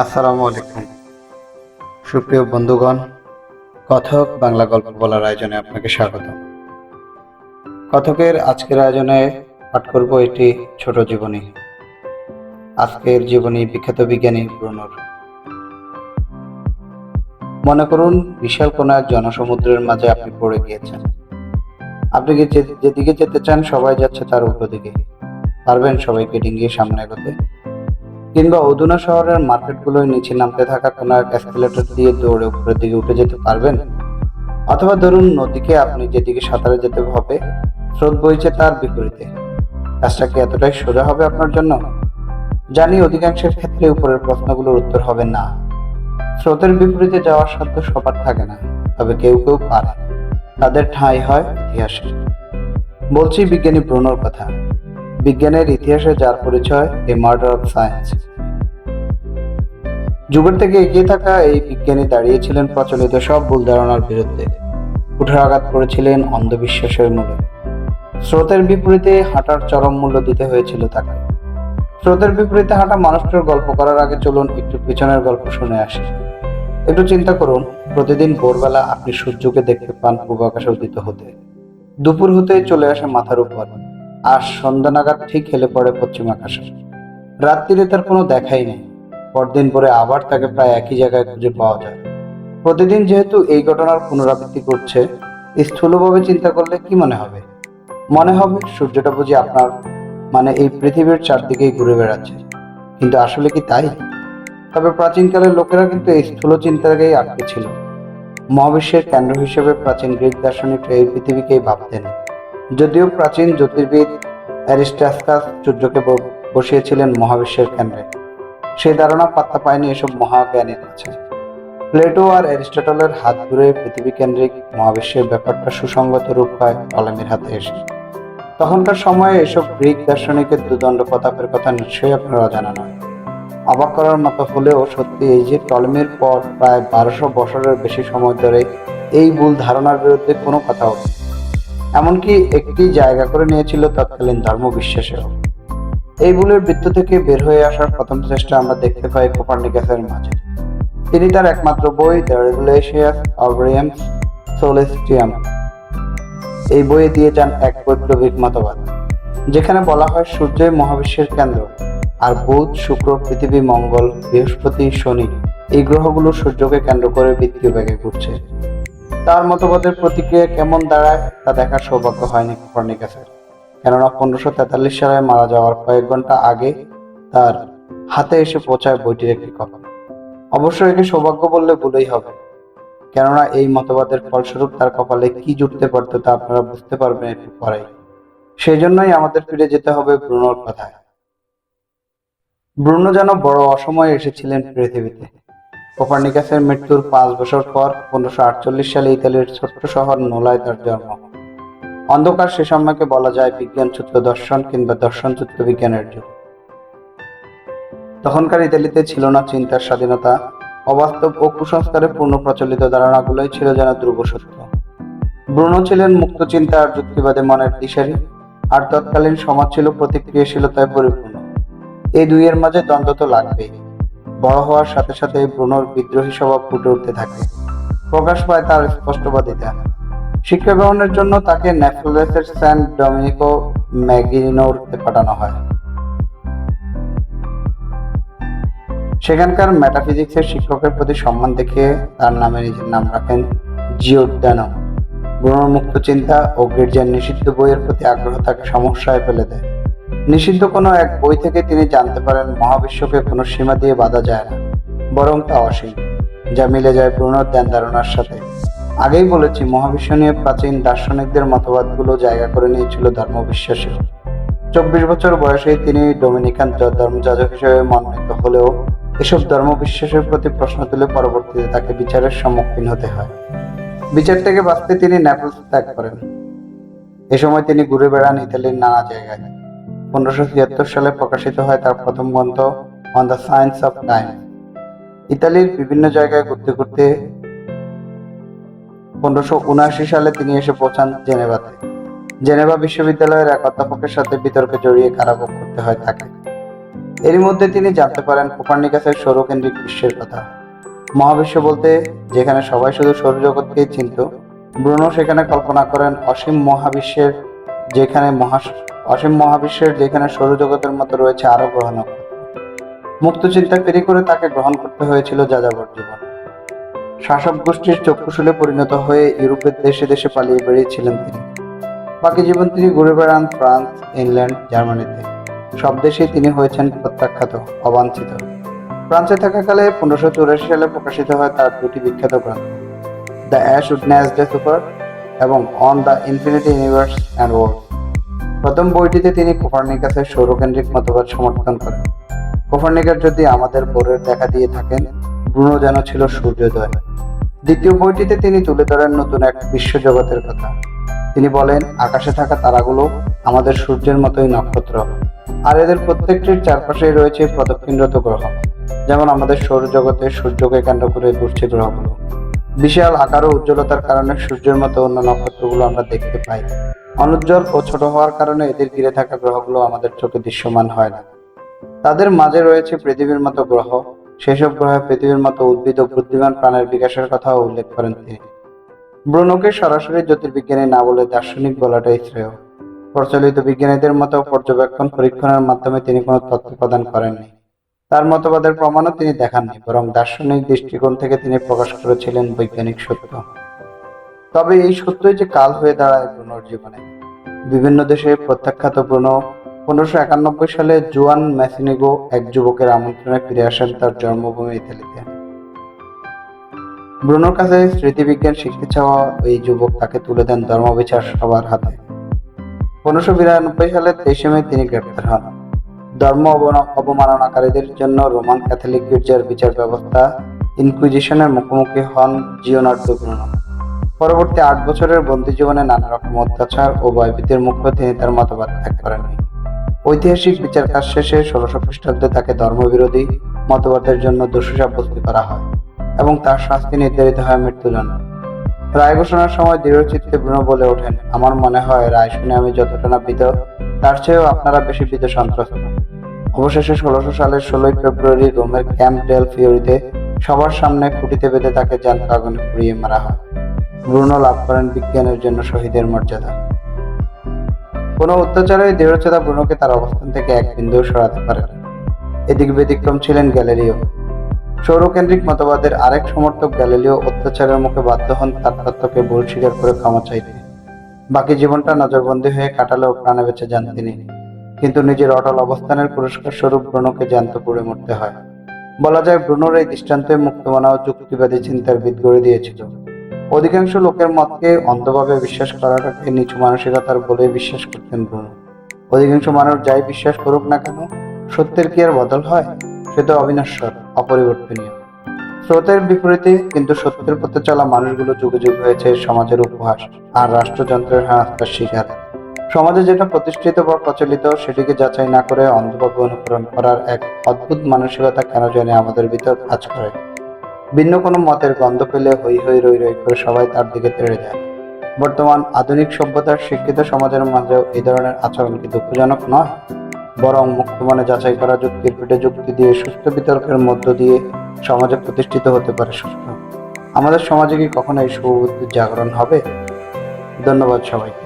আসসালামু আলাইকুম। সুপ্রিয় বন্ধুগণ, কথক বাংলা গল্প বলার আয়োজনে আপনাকে স্বাগত। কথকের আজকের আয়োজনে পাঠ করব এটি ছোট জীবনী। আজকের জীবনী বিখ্যাত বিজ্ঞানী ব্রুনোর মনে করুন, বিশাল কোনো এক জনসমুদ্রের মাঝে আপনি পড়ে গিয়েছেন। আপনি যেদিকে যেতে চান, সবাই যাচ্ছে তার উল্টো দিকে। পারবেন সবাইকে ডিঙ্গিয়ে সামনে এগোতে। কিংবা অধুনা শহরের মার্কেটগুলোয় নিচে নামতে থাকা কোনো এক এসকেলেটর দিয়ে দৌড়ে উপরের দিকে উঠে যেতে পারবেন? অথবা ধরুন নদীকে আপনি যেদিকে সাঁতারে যেতে হবে, স্রোত বইছে তার বিপরীতে। কাজটা কি এতটাই সোজা হবে আপনার জন্য? জানি অধিকাংশের ক্ষেত্রে উপরের প্রশ্নগুলোর উত্তর হবে না। স্রোতের বিপরীতে যাওয়ার সাধ্য সবার থাকে না, তবে কেউ কেউ পারে। তাদের ঠাঁই হয় ইতিহাসে বলছি বিজ্ঞানী ব্রুনোর কথা। বিজ্ঞানের ইতিহাসে যার পরিচয়, এ মার্ডার অফ সায়েন্স যুগের থেকে এগিয়ে থাকা এই বিজ্ঞানী দাঁড়িয়েছিলেন প্রচলিত সব ভুল ধারণার বিরুদ্ধে। কুঠারাঘাত করেছিলেন অন্ধবিশ্বাসের মূলে। স্রোতের বিপরীতে হাঁটার চরম মূল্য দিতে হয়েছিল তাকে। স্রোতের বিপরীতে হাঁটা মানুষটার গল্প করার আগে চলুন একটু পিছনের গল্প শুনে আসি। একটু চিন্তা করুন, প্রতিদিন ভোরবেলা আপনি সূর্যকে দেখতে পান পূর্ব আকাশে উদিত হতে। দুপুর হতে চলে আসে মাথার উপর। আর সন্ধ্যা নাগাদ ঠিক হেলে পড়ে পশ্চিম আকাশে। রাত্রিরে তার কোনো দেখাই নেই। পরদিন পরে আবার তাকে প্রায় একই জায়গায় খুঁজে পাওয়া যায়। প্রতিদিন যেহেতু এই ঘটনার পুনরাবৃত্তি করছে স্থূলভাবে চিন্তা করলে কি মনে হবে? মনে হবে সূর্যটা বুঝি আপনার মানে এই পৃথিবীর চারদিকেই ঘুরে বেড়াচ্ছে। কিন্তু আসলে কি তাই? তবে প্রাচীনকালের লোকেরা কিন্তু এই স্থূল চিন্তাকেই আটকে ছিল। মহাবিশ্বের কেন্দ্র হিসেবে প্রাচীন গ্রিক দার্শনিকরা এই পৃথিবীকেই ভাবতেন। যদিও প্রাচীন জ্যোতির্বিদ অ্যারিস্টাসকাস সূর্যকে বসিয়েছিলেন মহাবিশ্বের কেন্দ্রে। সেই ধারণা পাত্তা পায়নি এসব মহাজ্ঞানীর কাছে। প্লেটো আর অ্যারিস্টটলের হাত ধরে পৃথিবী কেন্দ্রিক মহাবিশ্বের ব্যাপারটা সুসংগত রূপ পায় টলেমির হাতে এসে। তখনকার সময়ে এসব গ্রিক দার্শনিকের দুদণ্ড প্রতাপের কথা নিশ্চয়ই আপনারা অজানা নয় অবাক করার মতো হলেও সত্যি এই যে টলেমির পর প্রায় বারোশো বছরের বেশি সময় ধরে এই ভুল ধারণার বিরুদ্ধে কোনো কথা ওঠে এমনকি একটি জায়গা করে নিয়েছিল তৎকালীন ধর্ম বিশ্বাসেও এই ভুলের বৃত্ত থেকে বের হয়ে আসার প্রথম চেষ্টা আমরা দেখতে পাই কোপার্নিকাসের মাঝে। তিনি তার একমাত্র বই, দ্য রেগুলেশিয়াস অবরিয়াম সোলেস্টিয়াম। এই বইয়ে দিয়ে যান এক বৈপ্লবিক মতবাদ, যেখানে বলা হয় সূর্যই মহাবিশ্বের কেন্দ্র, আর বুধ, শুক্র, পৃথিবী, মঙ্গল, বৃহস্পতি, শনি এই গ্রহগুলো সূর্যকে কেন্দ্র করে বৃত্তীয় বেগে ঘুরছে। তার মতবাদের প্রতিক্রিয়া কেমন দাঁড়ায় তা দেখার সৌভাগ্য হয়নি কোপার্নিকাসের কেননা পনেরোশো তেতাল্লিশ সালে মারা যাওয়ার কয়েক ঘণ্টা আগে তার হাতে এসে পৌঁছায় বইটির একটি কপি অবশ্য একে সৌভাগ্য বললে ভুলেই হবে। কেননা এই মতবাদের ফলস্বরূপ তার কপালে কি জুটতে পারতো তা আপনারা বুঝতে পারবেন একটু পরেই। সেই জন্যই আমাদের ফিরে যেতে হবে ব্রুনোর কথায়। ব্রুনো যেন বড় অসময়ে এসেছিলেন পৃথিবীতে। কোপার্নিকাসের মৃত্যুর পাঁচ বছর পর পনেরোশো সালে ইতালির ছোট্ট শহর নোলায় তার জন্ম। অন্ধকার সে সময়কে বলা যায় বিজ্ঞান সূত্র দর্শন কিংবা দর্শন সূত্র বিজ্ঞানের যুগ। তখনকার ইতালিতে ছিল না চিন্তার স্বাধীনতা, অবাস্তব ও কুসংস্কারে পূর্ণ প্রচলিত ধারণাগুলোই ছিল যেন ধ্রুব সত্য। ব্রুনো ছিলেন মুক্ত চিন্তা আর যুক্তিবাদে মনের দিশারি, আর তৎকালীন সমাজ ছিল প্রতিক্রিয়াশীলতায় পরিপূর্ণ। এই দুইয়ের মাঝে দ্বন্দ্ব তো লাগবেই। বড় হওয়ার সাথে সাথে ব্রুনোর বিদ্রোহী স্বভাব ফুটে উঠতে থাকে। প্রকাশ পায় তার স্পষ্টবাদিতা। শিক্ষা গ্রহণের জন্য তাকে নেফলেসের স্যান ডমিনিকো ম্যাগিনোরতে পাঠানো হয়। সেখানকার ম্যাটাফিজিক্সের শিক্ষকের প্রতি সম্মান দেখিয়ে তার নামে নিজের নাম রাখেন জিওদানো ব্রুনোর মুক্ত চিন্তা ও গির্জার নিষিদ্ধ বইয়ের প্রতি আগ্রহ তাকে সমস্যায় ফেলে দেয়। নিষিদ্ধ কোনো এক বই থেকে তিনি জানতে পারেন মহাবিশ্বকে কোনো সীমা দিয়ে বাধা যায় না, বরং তা অসীম, যা মিলে যায় ব্রুনোর ধ্যান ধারণার সাথে। আগেই বলেছি, মহাবিশ্ব নিয়ে প্রাচীন দার্শনিকদের মতবাদগুলো জায়গা করে নিয়েছিল ধর্মবিশ্বাসে। চব্বিশ বছর বয়সে তিনি ডোমিনিকান ধর্মযাজক হিসেবে মনোনীত হলেও এসব ধর্মবিশ্বাসের প্রতি প্রশ্ন তুলে পরবর্তীতে তাকে বিচারের সম্মুখীন হতে হয়। বিচার থেকে বাঁচতে তিনি নেপলস ত্যাগ করেন। এ সময় তিনি ঘুরে বেড়ান ইতালির নানা জায়গায়। পনেরোশো ছিয়াত্তর সালে প্রকাশিত হয় তার প্রথম গ্রন্থ on the science of time ইতালির বিভিন্ন জায়গায় ঘুরতে ঘুরতে পনেরোশো উনআশি সালে তিনি এসে পৌঁছান জেনেভাতে। জেনেভা বিশ্ববিদ্যালয়ের এক অধ্যাপকের সাথে বিতর্কে জড়িয়ে কারাভোগ করতে হয় তাকে। এরই মধ্যে তিনি জানতে পারেন কোপার্নিকাসের সৌরকেন্দ্রিক বিশ্বের কথা। মহাবিশ্ব বলতে, যেখানে সবাই শুধু সৌরজগৎকেই চিনত, ব্রুনো সেখানে কল্পনা করেন অসীম মহাবিশ্বের, যেখানে মহা অসীম মহাবিশ্বের যেখানে সৌরজগতের মতো রয়েছে আরও গ্রহ নক্ষত্র মুক্ত চিন্তা ফেরি করে তাকে গ্রহণ করতে হয়েছিল যাযাবর জীবন। শাসক গোষ্ঠীর চক্ষুশুলে পরিণত হয়ে ইউরোপের দেশে দেশে পালিয়ে বেরিয়েছিলেন তিনি। বাকি জীবন তিনি ঘুরে বেড়ান ফ্রান্স, ইংল্যান্ড, জার্মানিতে। সব দেশেই তিনি হয়েছেন প্রত্যাখ্যাত, অবাঞ্ছিত। ফ্রান্সে থাকাকালে পনেরোশো চৌরাশি সালে প্রকাশিত হয় তার দুটি বিখ্যাত গ্রন্থ। The ash Wednesday supper এবং on the infinity universe and world. প্রথম বইটিতে তিনি কোপার্নিকাসের সৌরকেন্দ্রিক মতবাদ সমর্থন করেন। কোপার্নিকাস যদি আমাদের বোরের দেখা দিয়ে থাকেন ব্রুনো যেন ছিল সূর্যোদয়। দ্বিতীয় বইটিতে তিনি তুলে ধরেন নতুন এক বিশ্বজগতের কথা। তিনি বলেন, আকাশে থাকা তারাগুলো আমাদের সূর্যের মতোই নক্ষত্র। আর এদের প্রত্যেকটির চারপাশেই রয়েছে প্রদক্ষিণরত গ্রহ, যেমন আমাদের সৌরজগতে সূর্যকে কেন্দ্র করে ঘুরছে গ্রহগুলো। বিশাল আকার ও উজ্জ্বলতার কারণে সূর্যের মতো অন্য নক্ষত্রগুলো আমরা দেখতে পাই। অনুজ্জ্বল ও ছোট হওয়ার কারণে এদের ঘিরে থাকা গ্রহগুলো আমাদের চোখে দৃশ্যমান হয় না। তাদের মাঝে রয়েছে পৃথিবীর মতো গ্রহ। সেসব গ্রহে পৃথিবীর মতো উদ্ভিদ ও বুদ্ধিমান প্রাণের বিকাশের কথাও উল্লেখ করেন তিনি। ব্রুনোকে সরাসরি জ্যোতির্বিজ্ঞানী না বলে দার্শনিক বলাটাই শ্রেয়। প্রচলিত বিজ্ঞানীদের মতো পর্যবেক্ষণ পরীক্ষণের মাধ্যমে তিনি কোনো তথ্য প্রদান করেননি। তার মতবাদের প্রমাণও তিনি দেখাননি, বরং দার্শনিক দৃষ্টিকোণ থেকে তিনি প্রকাশ করেছিলেন বৈজ্ঞানিক সত্য। তবে এই সত্যই যে কাল হয়ে দাঁড়ায় ব্রুনোর জীবনে। বিভিন্ন দেশে প্রত্যাখ্যাত ব্রুনো পনেরোশো একানব্বই সালে জুয়ান ম্যাসিনিগো এক যুবকের আমন্ত্রণে ফিরে আসেন তার জন্মভূমি ইতালিতে। ব্রুনোর কাছে স্মৃতিবিজ্ঞান শিখতে চাওয়া এই যুবক তাকে তুলে দেন ধর্মবিচার সবার হাতে। পনেরোশো বিরানব্বই সালে তেইশে মে তিনি গ্রেপ্তার হন। ধর্ম অবমাননাকারীদের জন্য রোমান ক্যাথলিক গির্জার বিচার ব্যবস্থা ইনকুইজিশনের মুখোমুখি হন জিওনার্দো ব্রুনো। পরবর্তী আট বছরের বন্দী জীবনে নানা রকম অত্যাচার ও ভয়ভীতির মুখে তিনি তার মতবাদ ত্যাগ করেননি। ঐতিহাসিক বিচার কাজ শেষে ষোলশো খ্রিস্টাব্দে তাকে ধর্মবিরোধী মতবাদের জন্য দোষী সাব্যস্ত করা হয় এবং তার শাস্তি নির্ধারিত হয় মৃত্যুদণ্ড। রায় ঘোষণার সময় দৃঢ়চিত্তে ব্রুনো বলে ওঠেন, আমার মনে হয় রায় শুনে আমি যতটা না বিদ তার চেয়েও আপনারা বেশি বিদ সন্ত্রস্ত। অবশেষে ষোলোশো সালের ষোলোই ফেব্রুয়ারি রোমের ক্যাম্প ডেল ফিওরিতে সবার সামনে খুঁটিতে বেঁধে তাকে জ্যান্ত আগুনে পুড়িয়ে মারা হয়। ব্রুনো লাভ করেন বিজ্ঞানের জন্য শহীদের মর্যাদা। কোনো অত্যাচারে দৃঢ়চেতা ব্রুনোকে তার অবস্থান থেকে এক বিন্দুও সরাতে পারে এদিক ব্যতিক্রম ছিলেন গ্যালেরিও সৌরকেন্দ্রিক মতবাদের আরেক সমর্থক গ্যালিলিও অত্যাচারের মুখে বাধ্য হন তার তত্ত্বকে ভুল স্বীকার করে ক্ষমা চাইতে। বাকি জীবনটা নজরবন্দি হয়ে কাটালেও প্রাণে বেঁচে যান তিনি। কিন্তু নিজের অটল অবস্থানের পুরস্কার স্বরূপ ব্রুনোকে জ্যান্ত পুড়ে মরতে হয়। বলা যায় ব্রুনোর এই দৃষ্টান্তে মুক্তমানা ও যুক্তিবাদী চিন্তার বিদ গড়ে দিয়েছিল। অধিকাংশ লোকের মতকে অন্ধভাবে বিশ্বাস করাটাকে নিচু মানসিকতার বলে বিশ্বাস করতেন ব্রুনো। অধিকাংশ মানুষ যাই বিশ্বাস করুক না কেন, সত্যের কি আর বদল হয়? সে তো অবিনশ্বর, অপরিবর্তনীয়। স্রোতের বিপরীতে কিন্তু সত্যের পথে চলা মানুষগুলো যুগে যুগ হয়েছে সমাজের উপহাস আর রাষ্ট্রযন্ত্রের হানাস্তার শিকার। সমাজে যেটা প্রতিষ্ঠিত বা প্রচলিত, সেটিকে যাচাই না করে অন্ধভাবে অনুকরণ করার এক অদ্ভুত মানসিকতা কেন জানে আমাদের ভিতর কাজ করে? ভিন্ন কোনো মতের গন্ধ পেলে হই হই রই রই করে সবাই তার দিকে তেড়ে যায়। বর্তমান আধুনিক সভ্যতার শিক্ষিত সমাজের মাঝেও এই ধরনের আচরণ কি দুঃখজনক নয়, বরং মুক্ত মনে যাচাই করা যুক্তির পিঠে যুক্তি দিয়ে সুস্থ বিতর্কের মধ্য দিয়ে সমাজে প্রতিষ্ঠিত হতে পারে সুস্থ। আমাদের সমাজে কি কখনো এই শুভবুদ্ধির জাগরণ হবে? ধন্যবাদ সবাইকে।